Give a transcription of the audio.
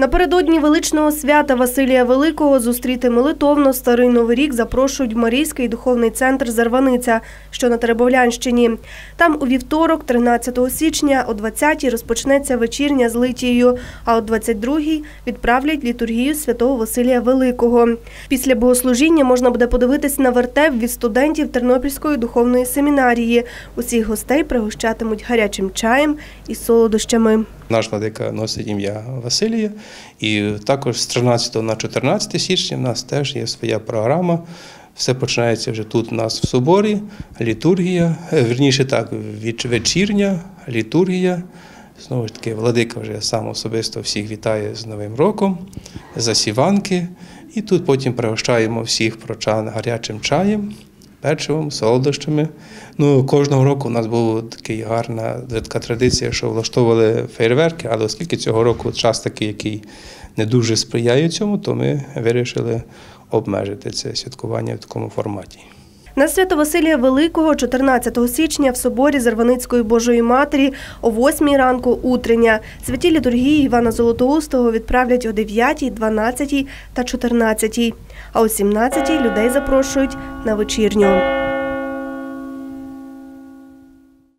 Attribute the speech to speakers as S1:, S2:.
S1: Напередодні величного свята Василія Великого зустріти молитовно старий новий рік запрошують в Марійський духовний центр Зарваниця, що на Теребовлянщині. Там у вівторок, 13 січня, о 20-й розпочнеться вечірня з литією, а о 22-й відправлять літургію святого Василія Великого. Після богослужіння можна буде подивитись на вертеп від студентів Тернопільської духовної семінарії. Усіх гостей пригощатимуть гарячим чаєм і солодощами.
S2: Наш владика носить ім'я Василія, і також з 13 на 14 січня в нас теж є своя програма. Все починається вже тут у нас в соборі, літургія, е, вірніше так, вечірня, літургія. Знову ж таки, владика вже сам особисто всіх вітає з Новим роком, засіванки. І тут потім пригощаємо всіх прочан гарячим чаєм, печивом, солодощами. Ну, кожного року у нас була така гарна така традиція, що влаштовували фейерверки, але оскільки цього року час такий, який не дуже сприяє цьому, то ми вирішили обмежити це святкування в такому форматі.
S1: На свято Василія Великого 14 січня в соборі Зарваницької Божої Матері о 8 ранку утрення. Святі літургії Івана Золотоустого відправлять о 9, 12 та 14. А о 17 людей запрошують на вечірню.